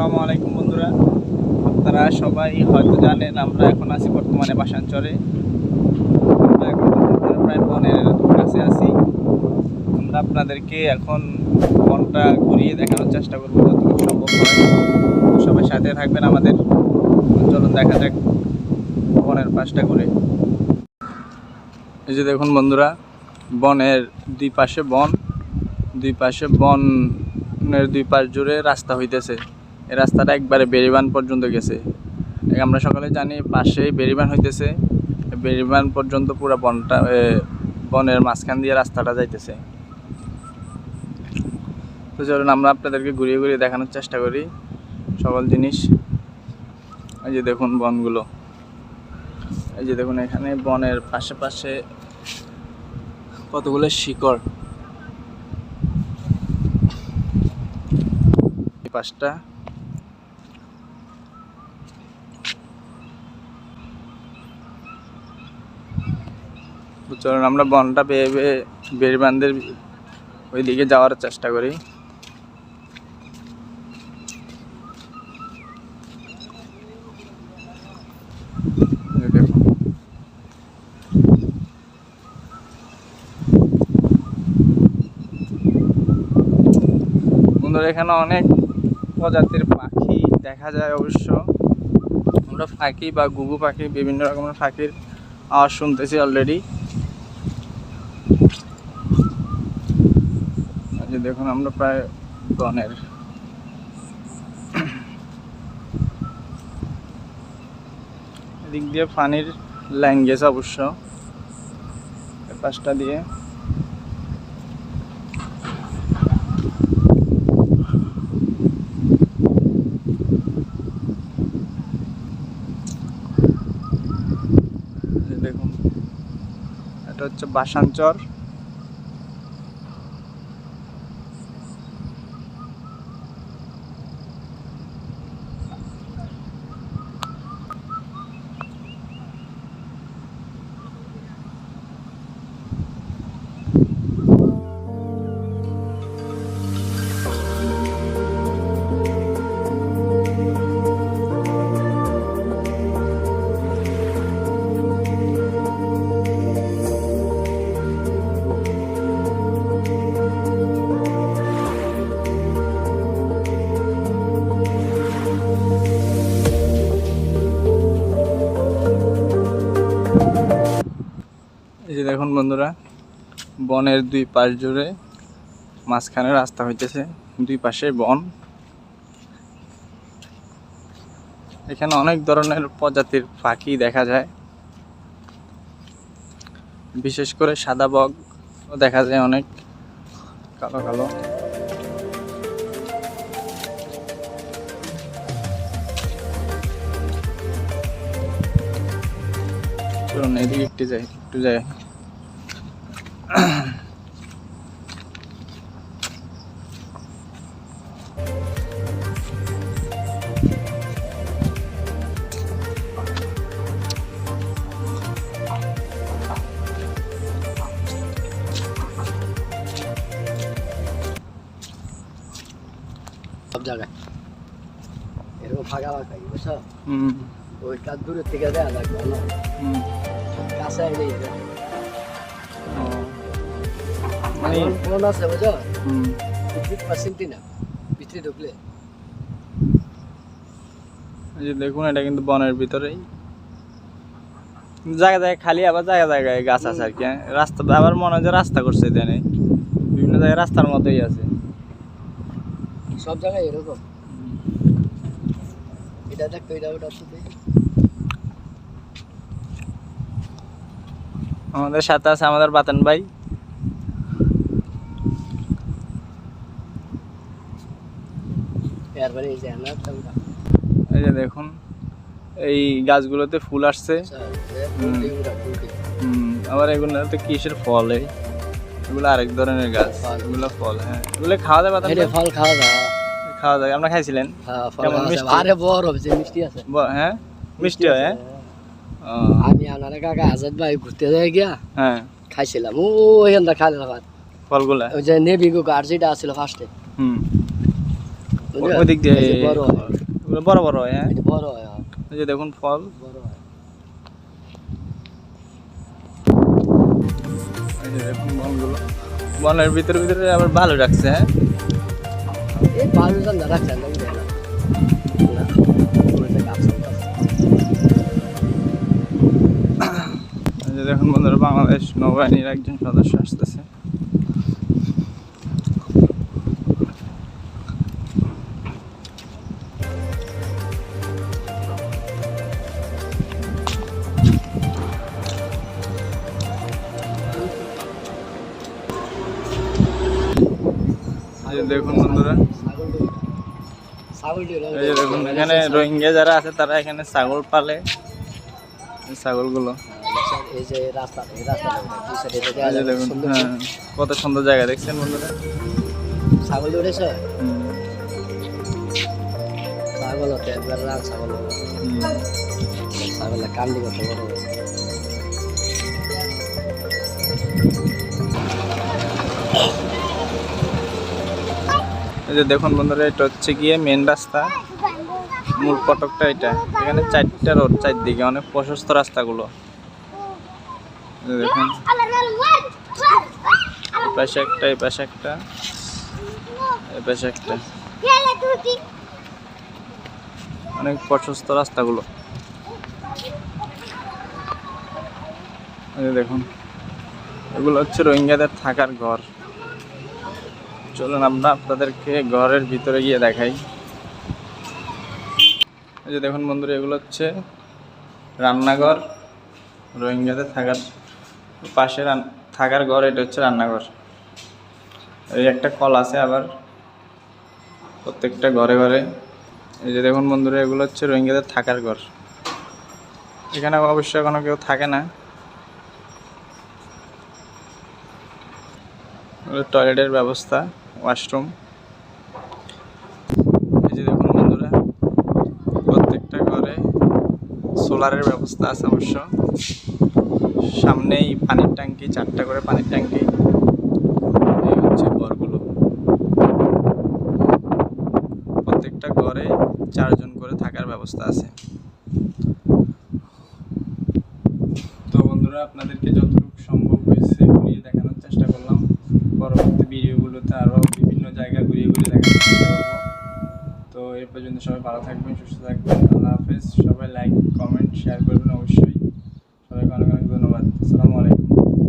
আসসালামু আলাইকুম বন্ধুরা। আপনারা সবাই হয়তো জানেন, আমরা এখন আছি বর্তমানে বাসাঞ্চরে আমরা এখন প্রায় বনের কাছে আছি। আমরা আপনাদেরকে এখন বনটা ঘুরিয়ে দেখানোর চেষ্টা করব যতটুকু সম্ভব হয়। সবাই সাথে থাকবেন আমাদের। চলুন দেখা যাক বনের পাশটা ঘুরে। এই যে দেখুন বন্ধুরা, বনের দুই পাশে বন, দুই পাশে বনের দুই পাশ জুড়ে রাস্তা হইতেছে। এই রাস্তাটা একবারে বেরিবান পর্যন্ত গেছে। আমরা সকলে জানি পাশেই বেরিবান হইতেছে। বেরিবান পর্যন্ত পুরো বনটা বনের মাঝখান দিয়ে রাস্তাটা যাইতেছে। তো চলুন, আমরা আপনাদেরকে ঘুরিয়ে ঘুরিয়ে দেখানোর চেষ্টা করি সকল জিনিস। এই যে দেখুন বনগুলো। এই যে দেখুন এখানে বনের পাশে পাশে কতগুলো শিকড়। পাশটা চলুন, আমরা বনটা পেয়ে পেয়ে বেড়বান্ধের ওই দিকে যাওয়ার চেষ্টা করি। বন্ধুরা, এখানে অনেক প্রজাতির পাখি দেখা যায় অবশ্য। আমরা পাখি বা গুগু পাখি, বিভিন্ন রকমের পাখির আওয়াজ শুনতেছি অলরেডি যে দেখুন আমরা প্রায় বনের এদিক দিয়ে পানির লাইন গেছে অবশ্য। পাশটা দিয়ে এই দেখুন এটা হচ্ছে বাসাঞ্চর যে দেখুন বন্ধুরা, বনের দুই পাশ জুড়ে মাঝখানে রাস্তা হইতেছে, দুই পাশে বন। এখানে অনেক ধরনের প্রজাতির পাখি দেখা যায়। বিশেষ করে সাদা বগ দেখা যায় অনেক, কালো কালো। চলুন এদিকে একটু যাই একটু যাই। সব জায়গায়। এরকম ফাঁকা ফাঁকা বুঝছ? ওইটা দূরের থেকে দেওয়া লাগবে না? কাছে মানে ফোন আছে বুঝো হুম। পার্সেন্টই না ভিতরে ঢুকলে। যে দেখুন এটা কিন্তু বনের ভিতরেই। জায়গা জায়গায় খালি আবার জায়গা জায়গায় গাছ আছে আর কি। হ্যাঁ। রাস্তা আবার মনে হয় যে রাস্তা করছে এখানে। বিভিন্ন জায়গায় রাস্তার মতোই আছে। সব জায়গায় এরকম। এটা দেখতো এটা ওটা তো আমাদের সাথে আছে আমাদের বাতান ভাই। এই যে দেখুন এই গাছগুলোতে ফুল আসছে। হুম, আবার এগুলোতে কিসের ফল এই? এগুলো আরেক ধরনের গাছ। ফল। এগুলো ফল হ্যাঁ। এগুলো খাওয়া বাতান এটা ফল খাওয়া দাওয়া। খাওয়া যায় আমরা খাইছিলেন? হ্যাঁ ফল? আরে বড় হবে মিষ্টি আছে। হ্যাঁ? মিষ্টি হয় আমি আনারে কাকা আজাদ ভাই ঘুরতে যাই গিয়া হ্যাঁ। খাইছিলাম। ও ওইখানটা খাইলাম ফলগুলা? ওই যে নেভি গো গার্জিটা আছিল ফার্স্টে হুম। ওই? দিক দিয়ে বড় বড় বড় হয় হ্যাঁ? বড় হয় হ্যাঁ, এই যে দেখুন ফল। বড় হয় এই যে দেখুন বনগুলো বনের ভিতরে ভিতরে আবার ভালো রাখছে হ্যাঁ? এই। এই যে দেখুন বন্ধুরা বাংলাদেশ নৌবাহিনীর একজন সদস্য আসতেছে। দেখুন বন্ধুরা। এই দেখুন এখানে রোহিঙ্গা যারা আছে তারা এখানে ছাগল পালে। এই ছাগলগুলো। হ্যাঁ কত সুন্দর জায়গা দেখছেন বন্ধুরা। ছাগল উঠেছে ছাগল হতে একবার ছাগল ছাগলের কান্দি কত বড়। এই যে দেখুন বন্ধুরা, এটা হচ্ছে গিয়ে মেন রাস্তা। মূল ফটকটা এটা। এখানে চারটা রোড চারদিকে, অনেক প্রশস্ত রাস্তাগুলো। দেখুন। এই পাশে একটা, এই পাশে একটা। এই পাশে একটা। অনেক প্রশস্ত রাস্তাগুলো। দেখুন। এগুলো হচ্ছে রোহিঙ্গাদের থাকার ঘর। চলুন আমরা আপনাদেরকে ঘরের ভিতরে গিয়ে দেখাই। এই যে দেখুন বন্ধুরা, এগুলো হচ্ছে রান্নাঘর, রোহিঙ্গাদের থাকার পাশে থাকার ঘর, এটা হচ্ছে রান্নাঘর। এই একটা কল আছে আবার প্রত্যেকটা ঘরে ঘরে। এই যে দেখুন বন্ধুরা, এগুলো হচ্ছে রোহিঙ্গাদের থাকার ঘর। এখানে অবশ্যই কোনো কেউ থাকে না। টয়লেটের ব্যবস্থা। ওয়াশরুম। এই যে দেখুন বন্ধুরা, প্রত্যেকটা ঘরে সোলারের ব্যবস্থা আছে অবশ্য। সামনেই পানির ট্যাঙ্কি, চারটা করে পানির ট্যাঙ্কি। এই হচ্ছে ঘরগুলো। প্রত্যেকটা ঘরে চারজন করে থাকার ব্যবস্থা আছে। তো বন্ধুরা আপনাদেরকে যতটুকু সম্ভব হয়েছে ঘুরিয়ে দেখানোর চেষ্টা করলাম পরবর্তী ভিডিওগুলোতে আরও বিভিন্ন জায়গা ঘুরিয়ে ঘুরিয়ে দেখানোর চেষ্টা করব তো এই পর্যন্ত সবাই ভালো থাকবেন, সুস্থ থাকবেন। আল্লাহ হাফেজ। সবাই লাইক কমেন্ট শেয়ার করবেন অবশ্যই।